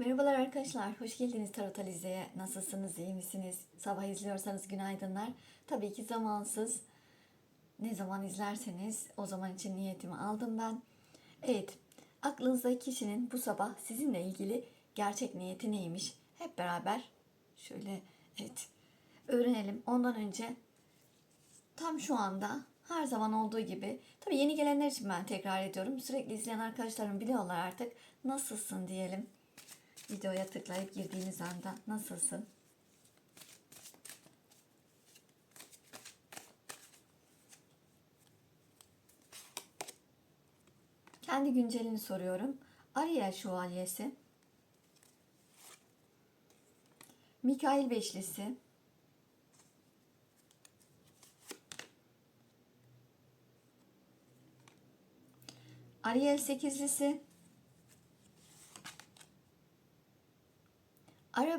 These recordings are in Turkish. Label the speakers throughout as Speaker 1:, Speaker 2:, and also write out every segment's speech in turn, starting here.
Speaker 1: Merhabalar arkadaşlar, hoş geldiniz Tarot Alize'ye. Nasılsınız, iyi misiniz? Sabah izliyorsanız günaydınlar. Tabii ki zamansız. Ne zaman izlerseniz o zaman için niyetimi aldım ben. Evet, aklınızdaki kişinin bu sabah sizinle ilgili gerçek niyeti neymiş? Hep beraber şöyle evet öğrenelim. Ondan önce tam şu anda her zaman olduğu gibi tabii yeni gelenler için ben tekrar ediyorum. Sürekli izleyen arkadaşlarım biliyorlar artık. Nasılsın diyelim. Videoya tıklayıp girdiğiniz anda nasılsın? Kendi güncelini soruyorum. Ariel Şövalyesi. Mikail Beşlisi. Ariel Sekizlisi.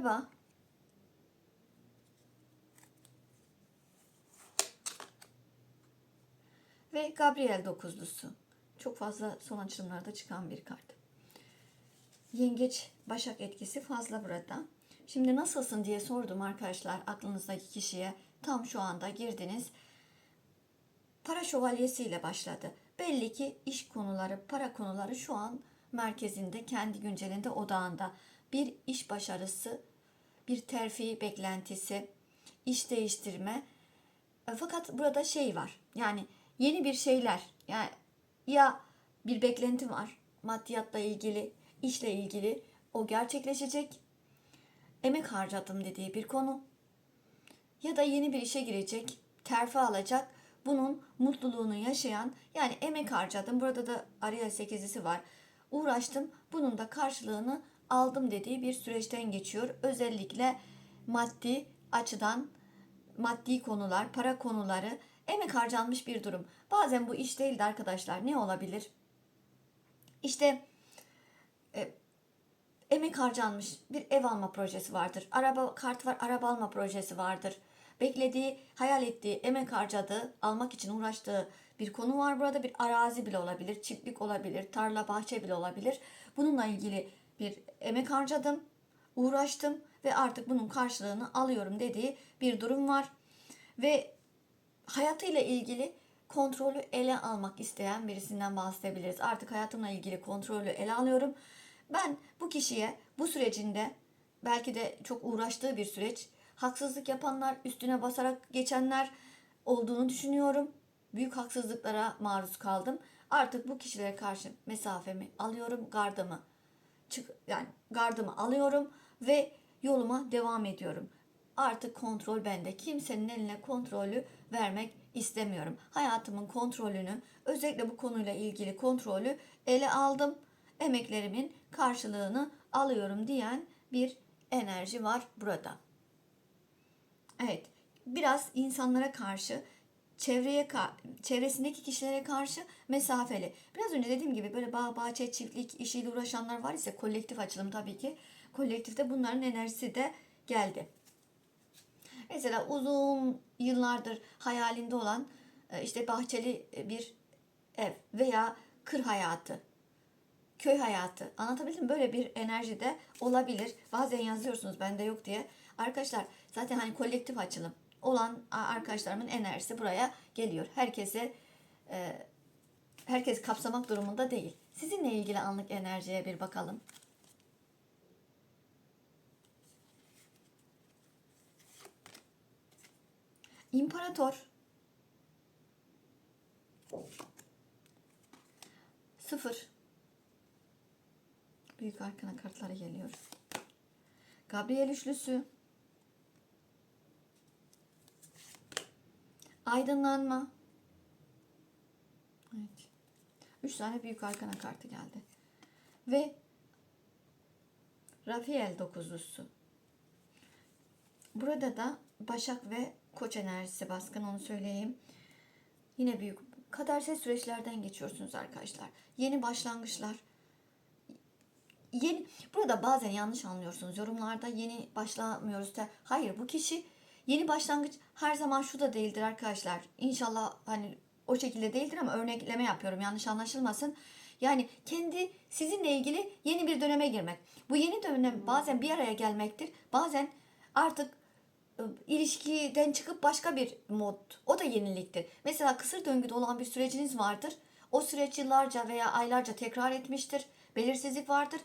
Speaker 1: Araba. Ve Gabriel dokuzlusu. Çok fazla son açılımlarda çıkan bir kart. Yengeç Başak etkisi fazla burada. Şimdi nasılsın diye sordum arkadaşlar aklınızdaki kişiye. Tam şu anda girdiniz. Para şövalyesiyle başladı. Belli ki iş konuları, para konuları şu an merkezinde, kendi güncelinde, odağında. Bir iş başarısı, bir terfi beklentisi, iş değiştirme. E, Fakat burada şey var. Yani yeni bir şeyler. Yani ya bir beklenti var. Maddiyatla ilgili, işle ilgili o gerçekleşecek. Emek harcadım dediği bir konu. Ya da yeni bir işe girecek, terfi alacak. Bunun mutluluğunu yaşayan yani emek harcadım. Burada da Ariel 8'lisi var. Uğraştım. Bunun da karşılığını aldım dediği bir süreçten geçiyor. Özellikle maddi açıdan maddi konular, para konuları emek harcanmış bir durum. Bazen bu iş değil de arkadaşlar ne olabilir? İşte e, emek harcanmış bir ev alma projesi vardır. Araba kart var, araba alma projesi vardır. Beklediği, hayal ettiği, emek harcadığı, almak için uğraştığı bir konu var burada. Bir arazi bile olabilir, çiftlik olabilir, tarla, bahçe bile olabilir. Bununla ilgili bir emek harcadım, uğraştım ve artık bunun karşılığını alıyorum dediği bir durum var. Ve hayatıyla ilgili kontrolü ele almak isteyen birisinden bahsedebiliriz. Artık hayatımla ilgili kontrolü ele alıyorum. Ben bu kişiye bu sürecinde belki de çok uğraştığı bir süreç, haksızlık yapanlar, üstüne basarak geçenler olduğunu düşünüyorum. Büyük haksızlıklara maruz kaldım. Artık bu kişilere karşı mesafemi alıyorum, gardımı çık yani gardımı alıyorum ve yoluma devam ediyorum. Artık kontrol bende. Kimsenin eline kontrolü vermek istemiyorum. Hayatımın kontrolünü, özellikle bu konuyla ilgili kontrolü ele aldım. Emeklerimin karşılığını alıyorum diyen bir enerji var burada. Evet, biraz insanlara karşı çevreye çevresindeki kişilere karşı mesafeli. Biraz önce dediğim gibi böyle bağ, bahçe, çiftlik işiyle uğraşanlar var ise kolektif açılım tabii ki. Kolektifte bunların enerjisi de geldi. Mesela uzun yıllardır hayalinde olan e, işte bahçeli bir ev veya kır hayatı, köy hayatı. Anlatabildim? Böyle bir enerji de olabilir. Bazen yazıyorsunuz bende yok diye. Arkadaşlar zaten hani kolektif açılım olan arkadaşlarımın enerjisi buraya geliyor. Herkese e, herkes kapsamak durumunda değil. Sizinle ilgili anlık enerjiye bir bakalım. İmparator sıfır büyük arkana kartları geliyor. Gabriel üçlüsü Aydınlanma. Evet. Üç tane büyük arkana kartı geldi. Ve Rafael dokuzlusu. Burada da Başak ve Koç enerjisi baskın onu söyleyeyim. Yine büyük kadersel süreçlerden geçiyorsunuz arkadaşlar. Yeni başlangıçlar. Yeni burada bazen yanlış anlıyorsunuz. Yorumlarda yeni başlamıyoruz hayır bu kişi Yeni başlangıç her zaman şu da değildir arkadaşlar. İnşallah hani o şekilde değildir ama örnekleme yapıyorum yanlış anlaşılmasın. Yani kendi sizinle ilgili yeni bir döneme girmek. Bu yeni dönem bazen bir araya gelmektir. Bazen artık e, ilişkiden çıkıp başka bir mod. O da yeniliktir. Mesela kısır döngüde olan bir süreciniz vardır. O süreç yıllarca veya aylarca tekrar etmiştir. Belirsizlik vardır.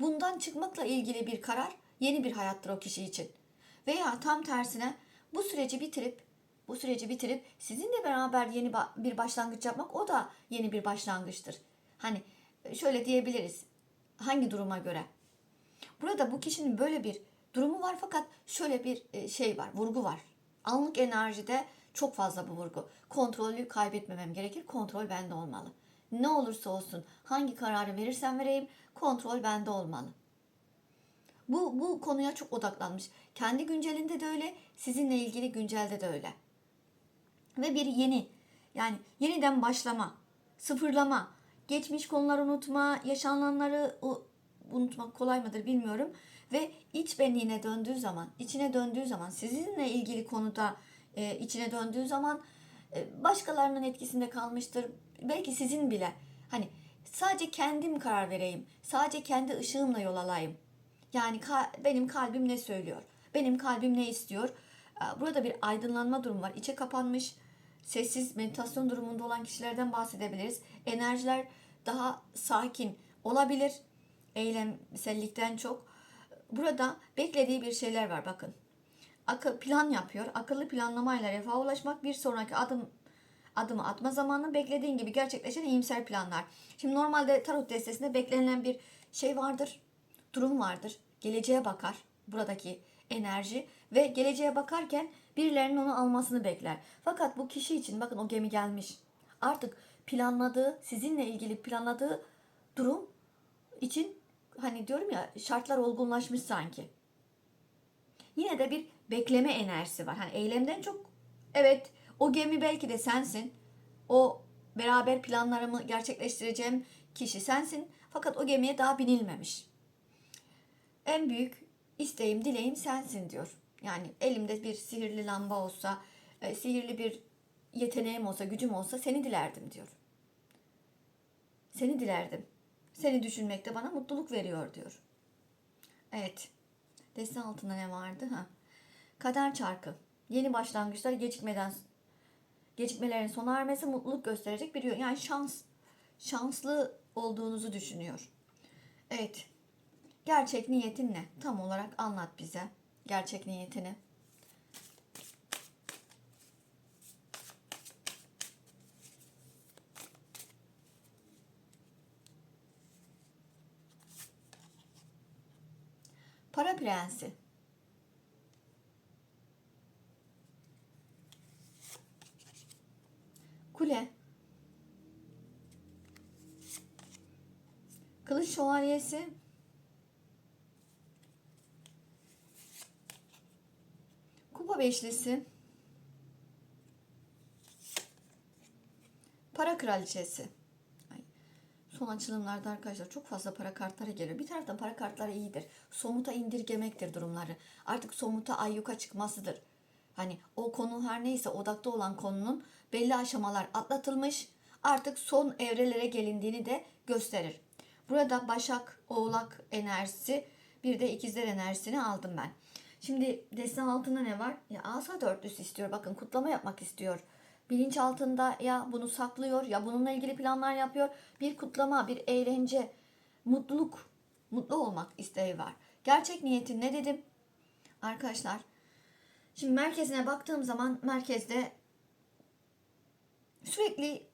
Speaker 1: Bundan çıkmakla ilgili bir karar yeni bir hayattır o kişi için. Veya tam tersine bu süreci bitirip bu süreci bitirip sizinle beraber yeni bir başlangıç yapmak o da yeni bir başlangıçtır. Hani e, şöyle diyebiliriz. Hangi duruma göre? Burada bu kişinin böyle bir durumu var fakat şöyle bir e, şey var, vurgu var. Anlık enerjide çok fazla bu vurgu. Kontrolü kaybetmemem gerekir. Kontrol bende olmalı. Ne olursa olsun hangi kararı verirsem vereyim kontrol bende olmalı. Bu, bu konuya çok odaklanmış. Kendi güncelinde de öyle, sizinle ilgili güncelde de öyle. Ve bir yeni, yani yeniden başlama, sıfırlama, geçmiş konuları unutma, yaşananları unutmak kolay mıdır bilmiyorum. Ve iç benliğine döndüğü zaman, içine döndüğü zaman, sizinle ilgili konuda e, içine döndüğü zaman e, başkalarının etkisinde kalmıştır. Belki sizin bile. Hani sadece kendim karar vereyim, sadece kendi ışığımla yol alayım. Yani benim kalbim ne söylüyor? Benim kalbim ne istiyor? Burada bir aydınlanma durumu var. İçe kapanmış, sessiz meditasyon durumunda olan kişilerden bahsedebiliriz. Enerjiler daha sakin olabilir. Eylemsellikten çok. Burada beklediği bir şeyler var bakın. Akıl plan yapıyor. Akıllı planlamayla refaha ulaşmak bir sonraki adım adımı atma zamanı beklediğin gibi gerçekleşen iyimser planlar. Şimdi normalde tarot destesinde beklenilen bir şey vardır durum vardır. Geleceğe bakar buradaki enerji ve geleceğe bakarken birilerinin onu almasını bekler. Fakat bu kişi için bakın o gemi gelmiş. Artık planladığı, sizinle ilgili planladığı durum için hani diyorum ya şartlar olgunlaşmış sanki. Yine de bir bekleme enerjisi var. Hani eylemden çok evet o gemi belki de sensin. O beraber planlarımı gerçekleştireceğim kişi sensin. Fakat o gemiye daha binilmemiş en büyük isteğim, dileğim sensin diyor. Yani elimde bir sihirli lamba olsa, e, sihirli bir yeteneğim olsa, gücüm olsa seni dilerdim diyor. Seni dilerdim. Seni düşünmek de bana mutluluk veriyor diyor. Evet. Deste altında ne vardı? Ha. Kader çarkı. Yeni başlangıçlar gecikmeden gecikmelerin sona ermesi mutluluk gösterecek bir yol. Yani şans. Şanslı olduğunuzu düşünüyor. Evet. Gerçek niyetin ne? Tam olarak anlat bize. Gerçek niyetini. Para prensi. Kule. Kılıç şövalyesi. Kupa beşlisi. Para kraliçesi. Ay, Son açılımlarda arkadaşlar çok fazla para kartları geliyor. Bir taraftan para kartları iyidir. Somuta indirgemektir durumları. Artık somuta ayyuka çıkmasıdır. Hani o konu her neyse odakta olan konunun belli aşamalar atlatılmış. Artık son evrelere gelindiğini de gösterir. Burada Başak, Oğlak enerjisi bir de ikizler enerjisini aldım ben. Şimdi desen altında ne var? Ya asa dörtlüsü istiyor. Bakın kutlama yapmak istiyor. Bilinç altında ya bunu saklıyor ya bununla ilgili planlar yapıyor. Bir kutlama, bir eğlence, mutluluk, mutlu olmak isteği var. Gerçek niyetin ne dedim? Arkadaşlar şimdi merkezine baktığım zaman merkezde sürekli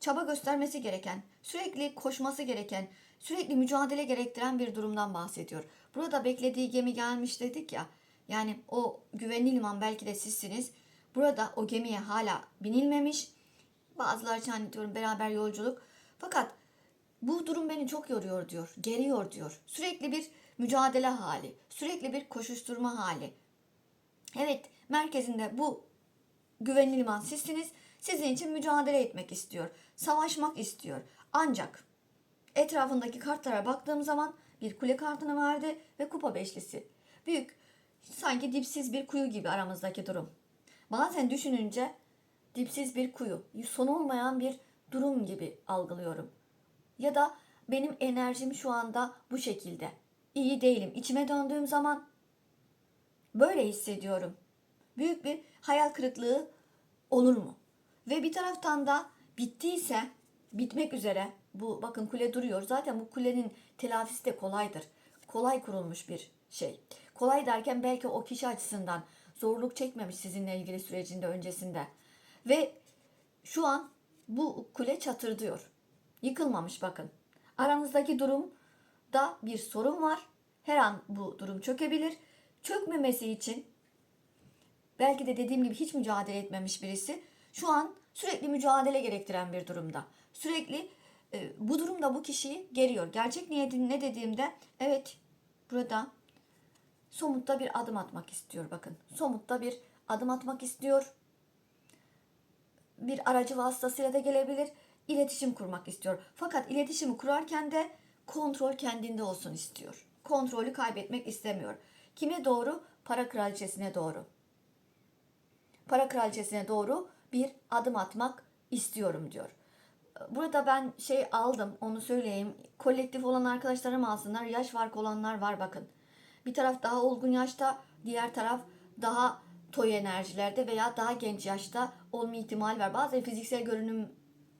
Speaker 1: çaba göstermesi gereken, sürekli koşması gereken, sürekli mücadele gerektiren bir durumdan bahsediyor. Burada beklediği gemi gelmiş dedik ya. Yani o güvenli liman belki de sizsiniz. Burada o gemiye hala binilmemiş. Bazıları için hani diyorum beraber yolculuk. Fakat bu durum beni çok yoruyor diyor. Geriyor diyor. Sürekli bir mücadele hali. Sürekli bir koşuşturma hali. Evet merkezinde bu güvenli liman sizsiniz. Sizin için mücadele etmek istiyor. Savaşmak istiyor. Ancak etrafındaki kartlara baktığım zaman bir kule kartını verdi ve kupa beşlisi. Büyük sanki dipsiz bir kuyu gibi aramızdaki durum. Bazen düşününce dipsiz bir kuyu, son olmayan bir durum gibi algılıyorum. Ya da benim enerjim şu anda bu şekilde. İyi değilim. İçime döndüğüm zaman böyle hissediyorum. Büyük bir hayal kırıklığı olur mu? Ve bir taraftan da bittiyse bitmek üzere bu bakın kule duruyor. Zaten bu kulenin telafisi de kolaydır. Kolay kurulmuş bir şey. Kolay derken belki o kişi açısından zorluk çekmemiş sizinle ilgili sürecinde öncesinde. Ve şu an bu kule çatırdıyor. Yıkılmamış bakın. Aranızdaki durumda bir sorun var. Her an bu durum çökebilir. Çökmemesi için belki de dediğim gibi hiç mücadele etmemiş birisi şu an sürekli mücadele gerektiren bir durumda. Sürekli e, bu durumda bu kişiyi geriyor. Gerçek niyetin ne dediğimde evet burada somutta bir adım atmak istiyor bakın. Somutta bir adım atmak istiyor. Bir aracı vasıtasıyla da gelebilir. İletişim kurmak istiyor. Fakat iletişimi kurarken de kontrol kendinde olsun istiyor. Kontrolü kaybetmek istemiyor. Kime doğru? Para kraliçesine doğru. Para kraliçesine doğru bir adım atmak istiyorum diyor. Burada ben şey aldım onu söyleyeyim. Kolektif olan arkadaşlarım alsınlar. Yaş farkı olanlar var bakın. Bir taraf daha olgun yaşta, diğer taraf daha toy enerjilerde veya daha genç yaşta olma ihtimali var. Bazen fiziksel görünüm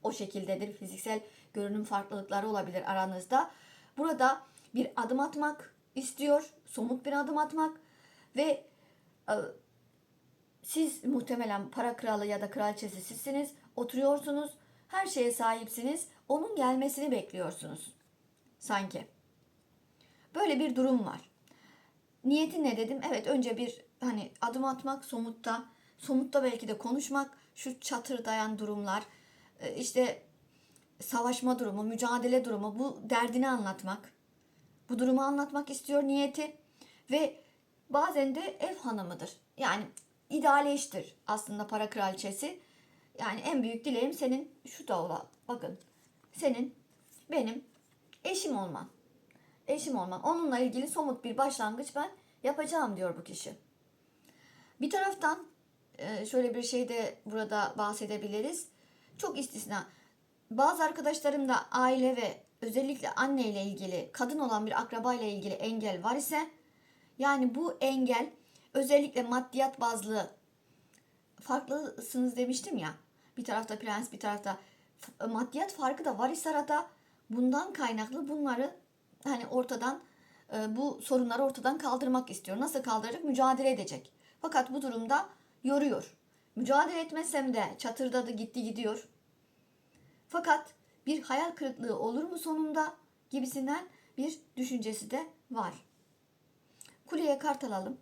Speaker 1: o şekildedir. Fiziksel görünüm farklılıkları olabilir aranızda. Burada bir adım atmak istiyor. Somut bir adım atmak ve e, siz muhtemelen para kralı ya da kraliçesi sizsiniz. Oturuyorsunuz. Her şeye sahipsiniz. Onun gelmesini bekliyorsunuz. Sanki. Böyle bir durum var. Niyetin ne dedim? Evet önce bir hani adım atmak somutta. Somutta belki de konuşmak. Şu çatırdayan durumlar. e, işte savaşma durumu, mücadele durumu. Bu derdini anlatmak. Bu durumu anlatmak istiyor niyeti. Ve bazen de ev hanımıdır. Yani ideal eştir aslında para kraliçesi. Yani en büyük dileğim senin şu da ola. Bakın senin benim eşim olman. Eşim olman. Onunla ilgili somut bir başlangıç ben yapacağım diyor bu kişi. Bir taraftan e, şöyle bir şey de burada bahsedebiliriz. Çok istisna. Bazı arkadaşlarım da aile ve özellikle anne ile ilgili, kadın olan bir akraba ile ilgili engel var ise yani bu engel özellikle maddiyat bazlı farklısınız demiştim ya. Bir tarafta prens, bir tarafta maddiyat farkı da var ise bundan kaynaklı bunları hani ortadan e, bu sorunları ortadan kaldırmak istiyor. Nasıl kaldıracak? Mücadele edecek. Fakat bu durumda yoruyor. Mücadele etmesem de çatırdadı gitti gidiyor. Fakat bir hayal kırıklığı olur mu sonunda gibisinden bir düşüncesi de var. Kuleye kart alalım.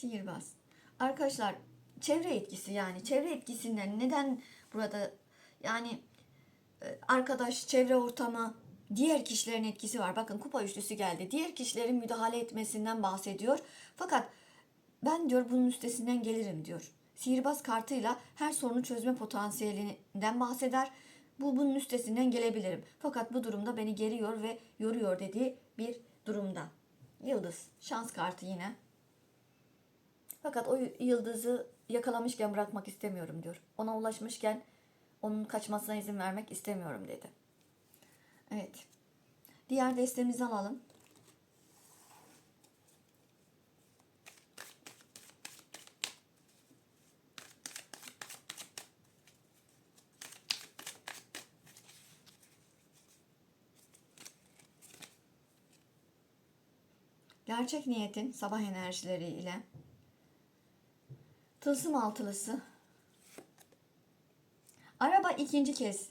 Speaker 1: Sihirbaz. Arkadaşlar çevre etkisi yani çevre etkisinden neden burada yani e, arkadaş, çevre ortamı, diğer kişilerin etkisi var. Bakın kupa üçlüsü geldi. Diğer kişilerin müdahale etmesinden bahsediyor. Fakat ben diyor bunun üstesinden gelirim diyor. Sihirbaz kartıyla her sorunu çözme potansiyelinden bahseder. Bu bunun üstesinden gelebilirim. Fakat bu durumda beni geriyor ve yoruyor dediği bir durumda. Yıldız, şans kartı yine. Fakat o yıldızı yakalamışken bırakmak istemiyorum diyor. Ona ulaşmışken onun kaçmasına izin vermek istemiyorum dedi. Evet. Diğer destemizi alalım. Gerçek niyetin sabah enerjileri ile Tılsım altılısı. Araba ikinci kez.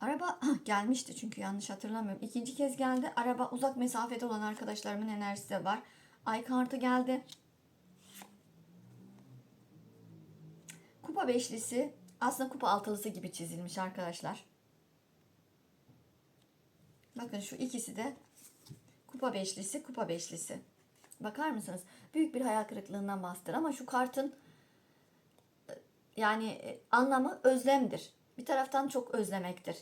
Speaker 1: Araba gelmişti çünkü yanlış hatırlamıyorum. İkinci kez geldi. Araba uzak mesafede olan arkadaşlarımın enerjisi de var. Ay kartı geldi. Kupa beşlisi aslında kupa altılısı gibi çizilmiş arkadaşlar. Bakın şu ikisi de kupa beşlisi, kupa beşlisi. Bakar mısınız? Büyük bir hayal kırıklığından bahseder ama şu kartın e, yani e, anlamı özlemdir. Bir taraftan çok özlemektir.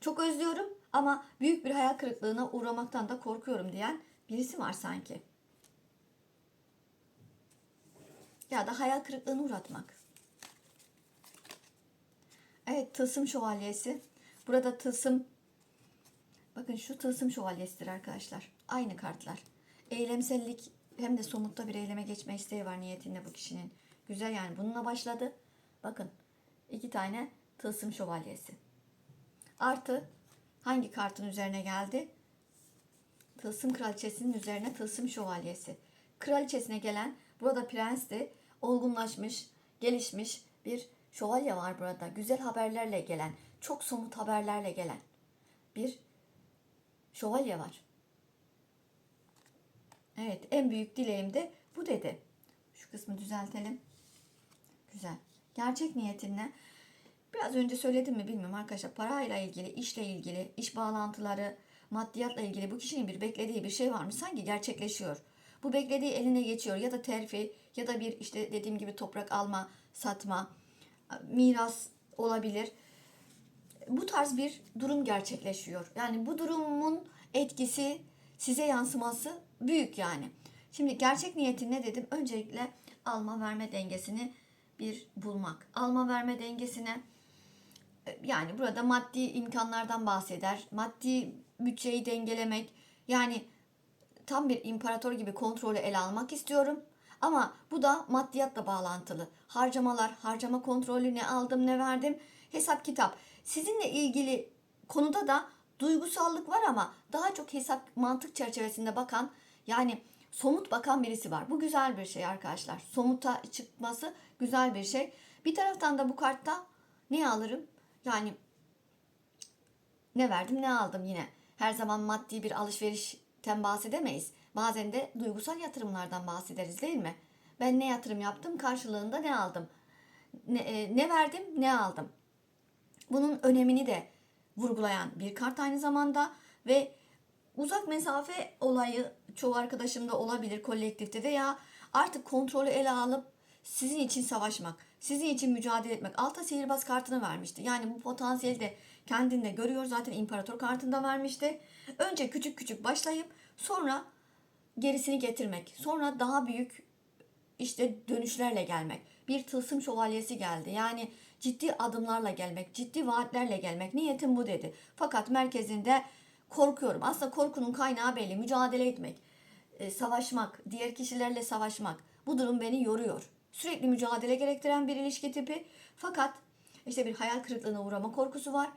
Speaker 1: Çok özlüyorum ama büyük bir hayal kırıklığına uğramaktan da korkuyorum diyen Birisi var sanki. Ya da hayal kırıklığına uğratmak. Evet tılsım şövalyesi. Burada tılsım bakın şu tılsım şövalyesidir arkadaşlar. Aynı kartlar. Eylemsellik hem de somutta bir eyleme geçme isteği var niyetinde bu kişinin. Güzel yani bununla başladı. Bakın iki tane tılsım şövalyesi. Artı hangi kartın üzerine geldi? Tılsım kraliçesinin üzerine tılsım şövalyesi. Kraliçesine gelen burada prensti olgunlaşmış, gelişmiş bir şövalye var burada. Güzel haberlerle gelen, çok somut haberlerle gelen bir şövalye var. Evet, en büyük dileğim de bu dedi. Şu kısmı düzeltelim. Güzel. Gerçek niyetin ne? Biraz önce söyledim mi bilmiyorum arkadaşlar. Parayla ilgili, işle ilgili, iş bağlantıları, maddiyatla ilgili bu kişinin bir beklediği bir şey var mı? Sanki gerçekleşiyor. Bu beklediği eline geçiyor ya da terfi ya da bir işte dediğim gibi toprak alma, satma, miras olabilir. Bu tarz bir durum gerçekleşiyor. Yani bu durumun etkisi size yansıması büyük yani. Şimdi gerçek niyetin ne dedim? Öncelikle alma verme dengesini bir bulmak. Alma verme dengesine yani burada maddi imkanlardan bahseder. Maddi bütçeyi dengelemek. Yani tam bir imparator gibi kontrolü ele almak istiyorum. Ama bu da maddiyatla bağlantılı. Harcamalar, harcama kontrolü ne aldım ne verdim hesap kitap. Sizinle ilgili konuda da duygusallık var ama daha çok hesap mantık çerçevesinde bakan yani somut bakan birisi var. Bu güzel bir şey arkadaşlar. Somuta çıkması güzel bir şey. Bir taraftan da bu kartta ne alırım? Yani ne verdim ne aldım yine. Her zaman maddi bir alışverişten bahsedemeyiz. Bazen de duygusal yatırımlardan bahsederiz değil mi? Ben ne yatırım yaptım karşılığında ne aldım? Ne, e, ne verdim ne aldım? Bunun önemini de vurgulayan bir kart aynı zamanda ve uzak mesafe olayı çoğu arkadaşımda olabilir kolektifte veya artık kontrolü ele alıp sizin için savaşmak, sizin için mücadele etmek. Alta sihirbaz kartını vermişti. Yani bu potansiyeli de kendinde görüyor. Zaten imparator kartında vermişti. Önce küçük küçük başlayıp sonra gerisini getirmek. Sonra daha büyük işte dönüşlerle gelmek. Bir tılsım şövalyesi geldi. Yani ciddi adımlarla gelmek, ciddi vaatlerle gelmek. Niyetim bu dedi. Fakat merkezinde korkuyorum. Aslında korkunun kaynağı belli. Mücadele etmek, e, savaşmak, diğer kişilerle savaşmak. Bu durum beni yoruyor. Sürekli mücadele gerektiren bir ilişki tipi. Fakat işte bir hayal kırıklığına uğrama korkusu var.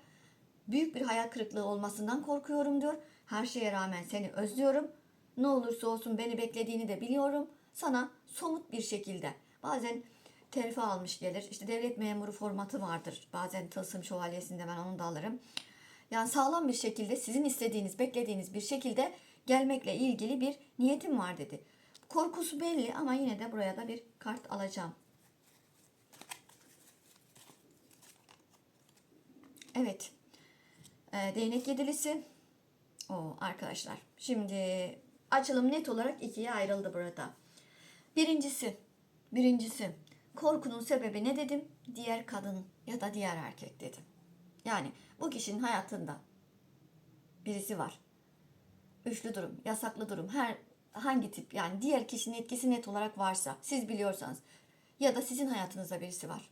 Speaker 1: Büyük bir hayal kırıklığı olmasından korkuyorum diyor. Her şeye rağmen seni özlüyorum. Ne olursa olsun beni beklediğini de biliyorum. Sana somut bir şekilde bazen terfi almış gelir. İşte devlet memuru formatı vardır. Bazen tılsım şövalyesinde ben onu da alırım. Yani sağlam bir şekilde sizin istediğiniz, beklediğiniz bir şekilde gelmekle ilgili bir niyetim var dedi. Korkusu belli ama yine de buraya da bir kart alacağım. Evet. Ee, değnek yedilisi. O arkadaşlar. Şimdi açılım net olarak ikiye ayrıldı burada. Birincisi, birincisi korkunun sebebi ne dedim? Diğer kadın ya da diğer erkek dedim. Yani bu kişinin hayatında birisi var. Üçlü durum, yasaklı durum, her hangi tip yani diğer kişinin etkisi net olarak varsa siz biliyorsanız ya da sizin hayatınızda birisi var.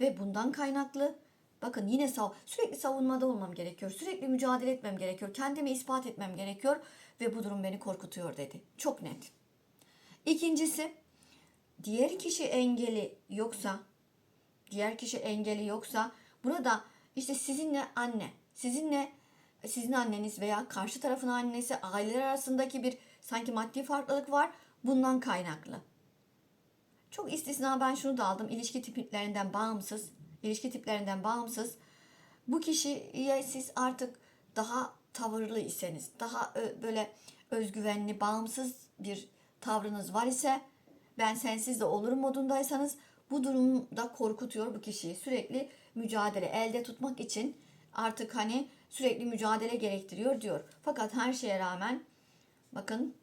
Speaker 1: Ve bundan kaynaklı bakın yine sav sürekli savunmada olmam gerekiyor. Sürekli mücadele etmem gerekiyor. Kendimi ispat etmem gerekiyor ve bu durum beni korkutuyor dedi. Çok net. İkincisi diğer kişi engeli yoksa diğer kişi engeli yoksa burada işte sizinle anne, sizinle sizin anneniz veya karşı tarafın annesi aileler arasındaki bir sanki maddi farklılık var. Bundan kaynaklı. Çok istisna ben şunu da aldım. İlişki tiplerinden bağımsız, ilişki tiplerinden bağımsız bu kişiye siz artık daha tavırlı iseniz, daha böyle özgüvenli, bağımsız bir tavrınız var ise ben sensiz de olurum modundaysanız bu durumda korkutuyor bu kişiyi. Sürekli mücadele elde tutmak için artık hani sürekli mücadele gerektiriyor diyor. Fakat her şeye rağmen bakın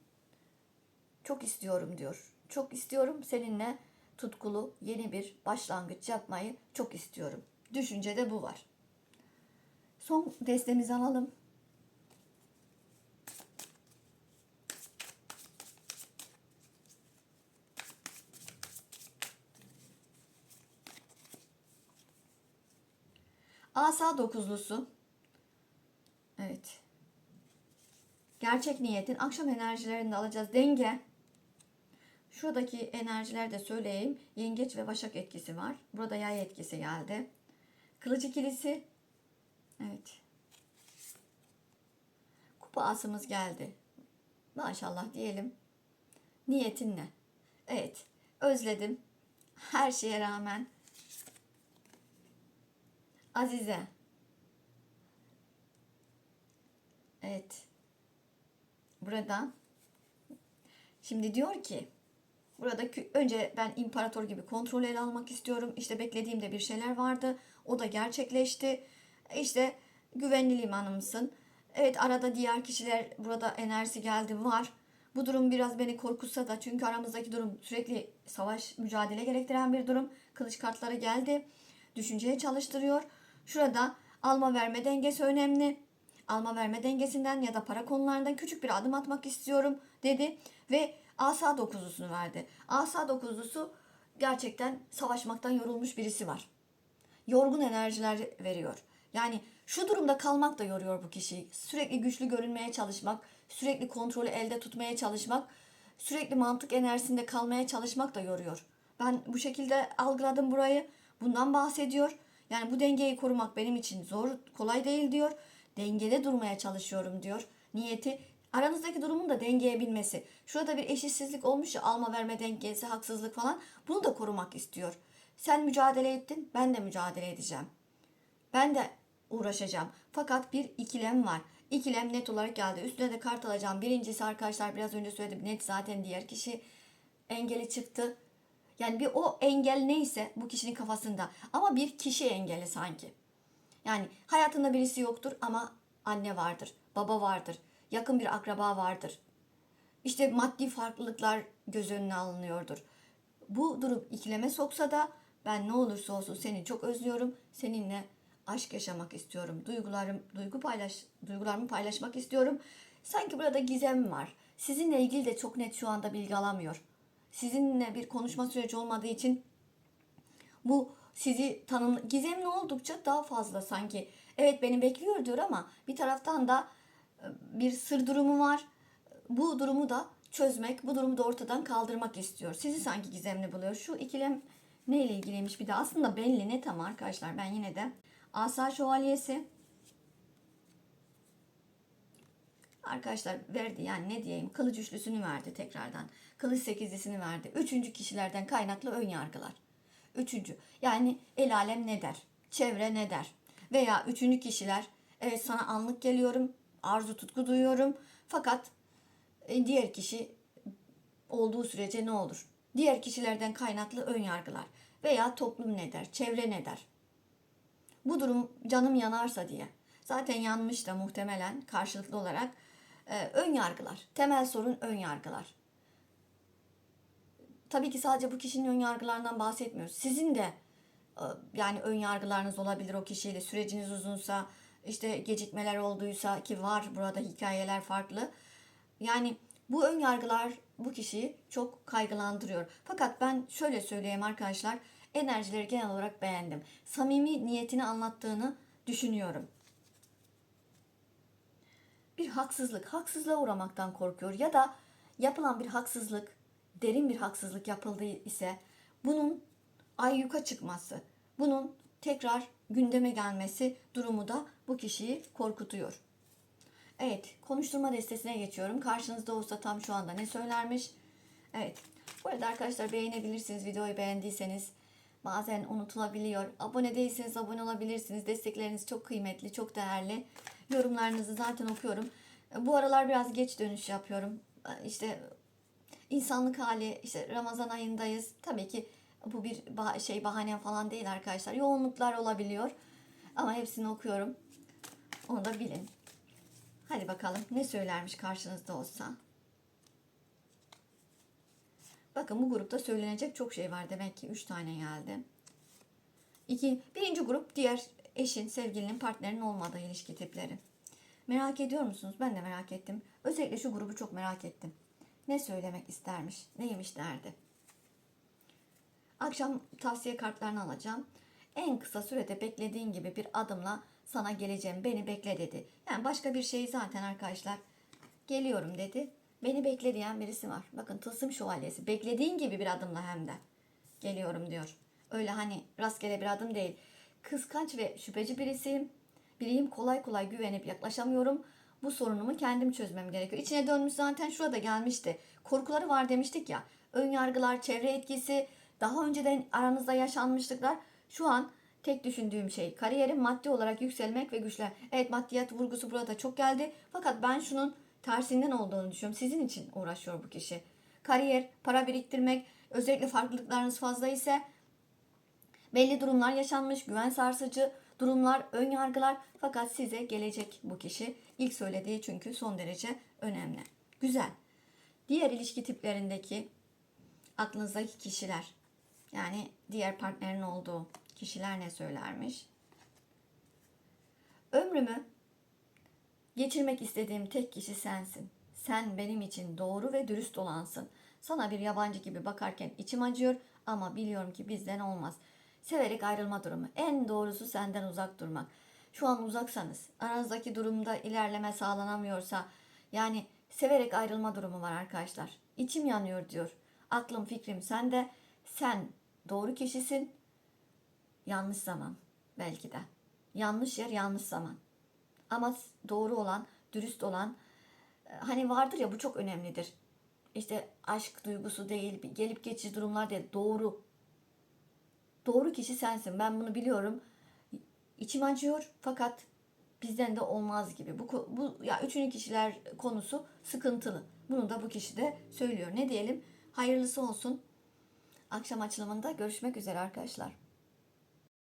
Speaker 1: çok istiyorum diyor. Çok istiyorum seninle tutkulu yeni bir başlangıç yapmayı çok istiyorum. Düşüncede bu var. Son destemizi alalım. Asa dokuzlusu. Evet. Gerçek niyetin akşam enerjilerini de alacağız. Denge. Şuradaki enerjiler de söyleyeyim. Yengeç ve başak etkisi var. Burada yay etkisi geldi. Kılıç ikilisi. Evet. Kupa asımız geldi. Maşallah diyelim. Niyetin ne? Evet. Özledim. Her şeye rağmen. Azize. Evet. Burada şimdi diyor ki burada önce ben imparator gibi kontrol ele almak istiyorum. İşte beklediğimde bir şeyler vardı. O da gerçekleşti. İşte güvenli limanımsın. Evet arada diğer kişiler burada enerjisi geldi var. Bu durum biraz beni korkutsa da çünkü aramızdaki durum sürekli savaş mücadele gerektiren bir durum. Kılıç kartları geldi. Düşünceye çalıştırıyor. Şurada alma verme dengesi önemli. Alma verme dengesinden ya da para konularından küçük bir adım atmak istiyorum dedi ve asa dokuzlusunu verdi. Asa dokuzlusu gerçekten savaşmaktan yorulmuş birisi var yorgun enerjiler veriyor. Yani şu durumda kalmak da yoruyor bu kişiyi. Sürekli güçlü görünmeye çalışmak, sürekli kontrolü elde tutmaya çalışmak, sürekli mantık enerjisinde kalmaya çalışmak da yoruyor. Ben bu şekilde algıladım burayı. Bundan bahsediyor. Yani bu dengeyi korumak benim için zor, kolay değil diyor. Dengede durmaya çalışıyorum diyor. Niyeti aranızdaki durumun da dengeye binmesi. Şurada bir eşitsizlik olmuş ya alma verme dengesi, haksızlık falan. Bunu da korumak istiyor. Sen mücadele ettin, ben de mücadele edeceğim. Ben de uğraşacağım. Fakat bir ikilem var. İkilem net olarak geldi. Üstüne de kart alacağım. Birincisi arkadaşlar biraz önce söyledim. Net zaten diğer kişi engeli çıktı. Yani bir o engel neyse bu kişinin kafasında. Ama bir kişi engeli sanki. Yani hayatında birisi yoktur ama anne vardır, baba vardır, yakın bir akraba vardır. İşte maddi farklılıklar göz önüne alınıyordur. Bu durum ikileme soksa da ben ne olursa olsun seni çok özlüyorum. Seninle aşk yaşamak istiyorum. Duygularım, duygu paylaş, duygularımı paylaşmak istiyorum. Sanki burada gizem var. Sizinle ilgili de çok net şu anda bilgi alamıyor. Sizinle bir konuşma süreci olmadığı için bu sizi tanım gizemli oldukça daha fazla sanki. Evet beni bekliyor diyor ama bir taraftan da bir sır durumu var. Bu durumu da çözmek, bu durumu da ortadan kaldırmak istiyor. Sizi sanki gizemli buluyor. Şu ikilem neyle ilgiliymiş bir de aslında belli net ama arkadaşlar ben yine de Asa Şövalyesi Arkadaşlar verdi yani ne diyeyim kılıç üçlüsünü verdi tekrardan. Kılıç sekizlisini verdi. Üçüncü kişilerden kaynaklı ön yargılar. Üçüncü yani el alem ne der? Çevre ne der? Veya üçüncü kişiler evet sana anlık geliyorum arzu tutku duyuyorum fakat e, diğer kişi olduğu sürece ne olur? Diğer kişilerden kaynaklı ön yargılar veya toplum ne der? Çevre ne der? Bu durum canım yanarsa diye. Zaten yanmış da muhtemelen karşılıklı olarak e, ön yargılar. Temel sorun ön yargılar. Tabii ki sadece bu kişinin ön yargılarından bahsetmiyoruz. Sizin de e, yani ön yargılarınız olabilir o kişiyle. Süreciniz uzunsa, işte gecikmeler olduysa ki var burada hikayeler farklı. Yani bu ön yargılar bu kişiyi çok kaygılandırıyor. Fakat ben şöyle söyleyeyim arkadaşlar. Enerjileri genel olarak beğendim. Samimi niyetini anlattığını düşünüyorum. Bir haksızlık, haksızlığa uğramaktan korkuyor ya da yapılan bir haksızlık, derin bir haksızlık yapıldığı ise bunun ayyuka çıkması, bunun tekrar gündeme gelmesi durumu da bu kişiyi korkutuyor. Evet, konuşturma destesine geçiyorum. Karşınızda olsa tam şu anda ne söylermiş? Evet. Bu arada arkadaşlar beğenebilirsiniz videoyu beğendiyseniz. Bazen unutulabiliyor. Abone değilseniz abone olabilirsiniz. Destekleriniz çok kıymetli, çok değerli. Yorumlarınızı zaten okuyorum. Bu aralar biraz geç dönüş yapıyorum. İşte insanlık hali, işte Ramazan ayındayız. Tabii ki bu bir şey bahane falan değil arkadaşlar. Yoğunluklar olabiliyor. Ama hepsini okuyorum. Onu da bilin. Hadi bakalım ne söylermiş karşınızda olsa. Bakın bu grupta söylenecek çok şey var. Demek ki 3 tane geldi. İki, birinci grup diğer eşin, sevgilinin, partnerinin olmadığı ilişki tipleri. Merak ediyor musunuz? Ben de merak ettim. Özellikle şu grubu çok merak ettim. Ne söylemek istermiş? Neymiş derdi? Akşam tavsiye kartlarını alacağım. en kısa sürede beklediğin gibi bir adımla sana geleceğim. Beni bekle dedi. Yani başka bir şey zaten arkadaşlar. Geliyorum dedi. Beni bekle diyen birisi var. Bakın tılsım şövalyesi. Beklediğin gibi bir adımla hem de. Geliyorum diyor. Öyle hani rastgele bir adım değil. Kıskanç ve şüpheci birisiyim. Biriyim kolay kolay güvenip yaklaşamıyorum. Bu sorunumu kendim çözmem gerekiyor. İçine dönmüş zaten şurada gelmişti. Korkuları var demiştik ya. Ön yargılar, çevre etkisi, daha önceden aranızda yaşanmışlıklar. Şu an tek düşündüğüm şey kariyerim maddi olarak yükselmek ve güçlen. Evet maddiyat vurgusu burada çok geldi. Fakat ben şunun tersinden olduğunu düşünüyorum. Sizin için uğraşıyor bu kişi. Kariyer, para biriktirmek, özellikle farklılıklarınız fazla ise belli durumlar yaşanmış, güven sarsıcı durumlar, ön yargılar fakat size gelecek bu kişi. İlk söylediği çünkü son derece önemli. Güzel. Diğer ilişki tiplerindeki aklınızdaki kişiler yani diğer partnerin olduğu kişiler ne söylermiş? Ömrümü geçirmek istediğim tek kişi sensin. Sen benim için doğru ve dürüst olansın. Sana bir yabancı gibi bakarken içim acıyor ama biliyorum ki bizden olmaz. Severek ayrılma durumu. En doğrusu senden uzak durmak. Şu an uzaksanız, aranızdaki durumda ilerleme sağlanamıyorsa, yani severek ayrılma durumu var arkadaşlar. İçim yanıyor diyor. Aklım fikrim sende. Sen doğru kişisin. Yanlış zaman belki de. Yanlış yer yanlış zaman. Ama doğru olan, dürüst olan e, hani vardır ya bu çok önemlidir. İşte aşk duygusu değil, gelip geçici durumlar değil. Doğru. Doğru kişi sensin. Ben bunu biliyorum. İçim acıyor fakat bizden de olmaz gibi. Bu bu ya üçüncü kişiler konusu sıkıntılı. Bunu da bu kişi de söylüyor. Ne diyelim? Hayırlısı olsun. Akşam açılımında görüşmek üzere arkadaşlar.